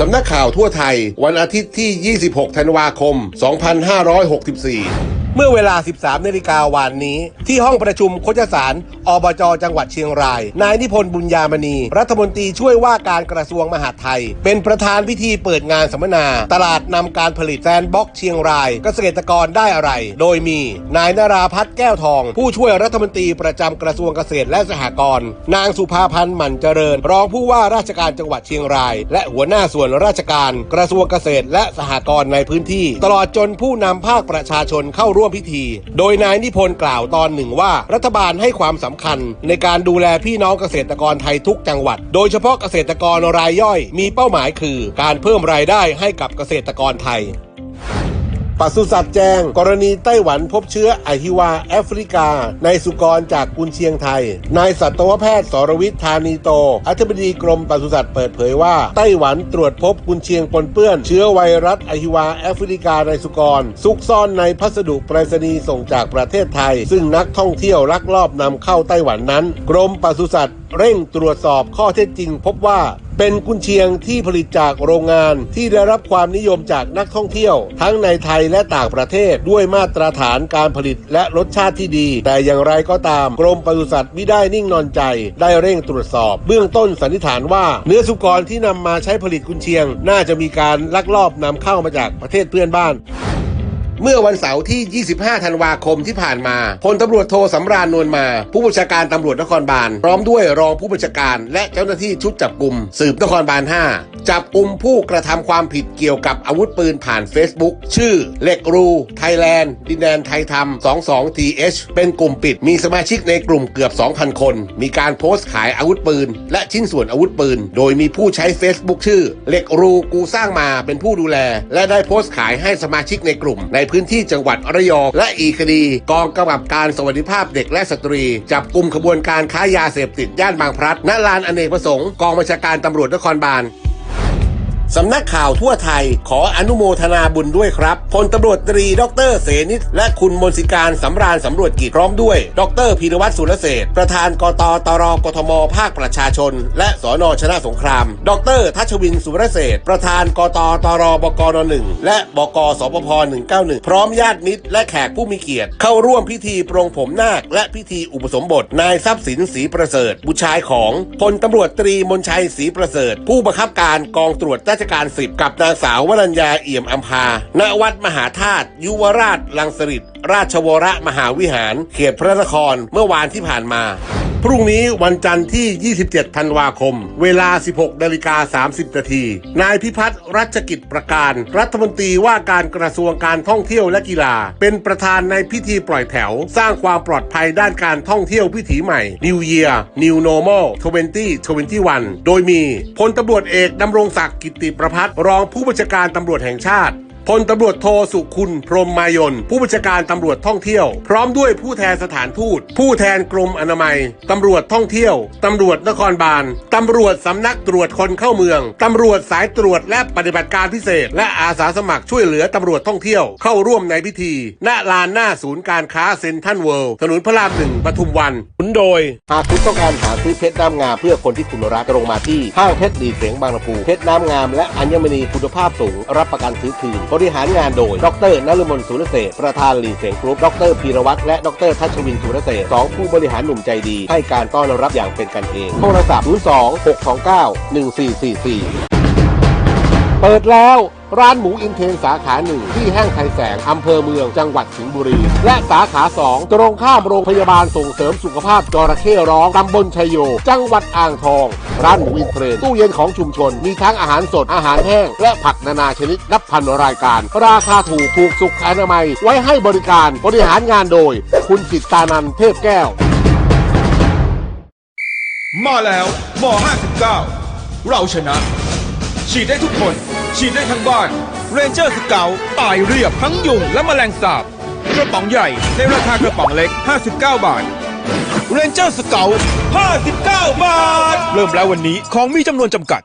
สำนักข่าวทั่วไทย วันอาทิตย์ที่ 26 ธันวาคม 2564 เมื่อเวลา 13นาฬิกาวานนี้ ที่ห้องประชุมโคชสารอบจ จังหวัดเชียงราย นายนิพนธ์บุญญามณี รัฐมนตรีช่วยว่าการกระทรวงมหาดไทย เป็นประธานพิธีเปิดงานสัมมนา ตลาดนำการผลิตแซนบ็อกเชียงราย เกษตรกรได้อะไร โดยมี นายนาราพัฒน์แก้วทอง ผู้ช่วยรัฐมนตรีประจำกระทรวงเกษตรและสหกรณ์นางสุภาพันธ์หมั่นเจริญ รองผู้ว่าราชการจังหวัดเชียงราย และหัวหน้าส่วนราชการ กระทรวงเกษตรและสหกรณ์ในพื้นที่ ตลอดจนผู้นำภาคประชาชนเข้าร่วมพิธี โดยนายนิพนธ์กล่าวตอนหนึ่งว่า รัฐบาลให้ความสำคัญ ในการดูแลพี่น้องเกษตรกรไทยทุกจังหวัด โดยเฉพาะเกษตรกรรายย่อย มีเป้าหมายคือ การเพิ่มรายได้ให้กับเกษตรกรไทย ปศุสัตว์แจ้ง กรณีไต้หวันพบเชื้อไอฮิวาแอฟริกา ในสุกรจากกุนเชียงไทย นายสัตวแพทย์สรวิทย์ธานีโต อธิบดีกรมปศุสัตว์เปิดเผยว่าไต้หวันตรวจพบกุนเชียงปนเปื้อนเชื้อไวรัสไอฮิวาแอฟริกาในสุกร ซุกซ่อนในพัสดุไปรษณีย์ส่งจากประเทศไทย ซึ่งนักท่องเที่ยวลักลอบนำเข้าไต้หวันนั้น กรมปศุสัตว์ เร่งตรวจสอบข้อเท็จจริง พบว่าเป็นกุนเชียงที่ผลิตจากโรงงานที่ได้รับความนิยมจากนักท่องเที่ยว ทั้งในไทยและต่างประเทศด้วยมาตรฐานการผลิตและรสชาติที่ดี แต่อย่างไรก็ตามกรมปศุสัตว์ไม่ได้นิ่งนอนใจ ได้เร่งตรวจสอบ เบื้องต้นสันนิษฐานว่า เนื้อสุกรที่นำมาใช้ผลิตกุนเชียง น่าจะมีการลักลอบนำเข้ามาจากประเทศเพื่อนบ้าน เมื่อวันเสาร์ที่ 25 ธันวาคมที่ผ่านมาพลตำรวจโทสำราญนวลมา ผู้บัญชาการตำรวจนครบาล พร้อมด้วยรองผู้บัญชาการ และเจ้าหน้าที่ชุดจับกลุ่มสืบนครบาล 5 จับกลุ่มผู้กระทำความผิดเกี่ยวกับอาวุธปืนผ่าน Facebook ชื่อเหล็กรู ไทยแลนด์ ดินแดนไทยธรรม 22th เป็นกลุ่มปิด มีสมาชิกในกลุ่มเกือบ 2,000 คน มีการโพสต์ขายอาวุธปืน และชิ้นส่วนอาวุธปืน โดยมีผู้ใช้ Facebook ชื่อเหล็กรูกูสร้างมาเป็นผู้ดูแล และได้โพสต์ขายให้สมาชิกในกลุ่มในพื้นที่จังหวัดระยองและอีกคดี กองกำกับการสวัสดิภาพเด็กและสตรี จับกลุ่มขบวนการค้ายาเสพติดย่านบางพลัดณลานอเนกประสงค์กองบัญชาการตำรวจนครบาล สำนักข่าวทั่วไทยขออนุโมทนาบุญด้วยครับพลตำรวจตรีดรเสนิทและคุณมนสิการสำราญสำรวจกิจพร้อมด้วย ดรพีรวัตรสุรเศรษประธานกตตรกทม ภาคประชาชน และสนชนะสงคราม ดรทัชวินสุรเศรษประธานกตตรบกนหนึ่งและบกสปพ191 พร้อมญาติมิตร และแขกผู้มีเกียรติ เข้าร่วมพิธีปรงผมนาค และพิธีอุปสมบทนายทรัพย์สินศรีประเสริฐบุตรชายของพลตำรวจตรีมนชัยศรีประเสริฐ ผู้บังคับการกองตรวจราชการสิบกับนางสาววรัญญาเอี่ยมอัมพาณวัดมหาธาตุยุวราชลังสริต ราชวรมหาวิหาร เขตพระนครเมื่อวานที่ผ่านมา พรุ่งนี้วันจันทร์ที่ 27 ธันวาคม เวลา 16นาฬิกา30 นาที นายพิพัฒน์รัชกิจประการ รัฐมนตรีว่าการกระทรวงการท่องเที่ยวและกีฬา เป็นประธานในพิธีปล่อยแถว สร้างความปลอดภัยด้านการท่องเที่ยววิถีใหม่ New Year New Normal 2021 โดยมีพลตำรวจเอกดำรงศักดิ์กิติประพัฒรองผู้บัญชาการตำรวจแห่งชาติ พลตำรวจโทสุคุณพรหมมายน ผู้บัญชาการตำรวจท่องเที่ยว พร้อมด้วยผู้แทนสถานทูต ผู้แทนกรมอนามัย ตำรวจท่องเที่ยว ตำรวจนครบาล ตำรวจสำนักตรวจคนเข้าเมือง ตำรวจสายตรวจและปฏิบัติการพิเศษ และอาสาสมัครช่วยเหลือตำรวจท่องเที่ยว เข้าร่วมในพิธี ณ ลานหน้าศูนย์การค้าเซ็นทรัลเวิลด์ถนนพระรามหนึ่งปทุมวันหนุนโดย หากคุณต้องการหาซื้อเพชรน้ำงามเพื่อคนที่คุณรักตรงมาที่ห้างเพชรดีเสียงบางลำพูเพชรน้ำงามและอัญมณีคุณภาพสูงรับประกันซื้อคืนบริหารงานโดย ดรนฤมลสุรเศประธานหลีเสียงกรุ๊ป ดรพีรวัตรและ ดรทัชวินสุรเศสองผู้บริหารหนุ่มใจดี ให้การต้อนรับอย่างเป็นกันเอง โทรศัพท์ 02 629 1444 เปิดแล้ว ร้านหมูอินเทนสาขาหนึ่งที่แห้งไทยแสงอำเภอเมืองจังหวัดสิงห์บุรี และสาขาสองตรงข้ามโรงพยาบาลส่งเสริมสุขภาพจระเข้ร้องตำบลชัยโย จังหวัดอ่างทอง ร้านหมูอินเทนตู้เย็นของชุมชน มีทั้งอาหารสดอาหารแห้ง และผักนานาชนิดนับพันรายการ ราคาถูกถูกสุขอนามัย ไว้ให้บริการบริหารงานโดย คุณจิตตานันเทพแก้วมาแล้วม 59 เราชนะ ฉีดได้ทุกคน ฉีดได้ทั้งบ้าน เรนเจอร์สเกลตายเรียบทั้งยุงและแมลงสาบ กระป๋องใหญ่ในราคากระป๋องเล็ก 59 บาท เรนเจอร์สเกล59 บาท เริ่มแล้ววันนี้ของมีจำนวนจำกัด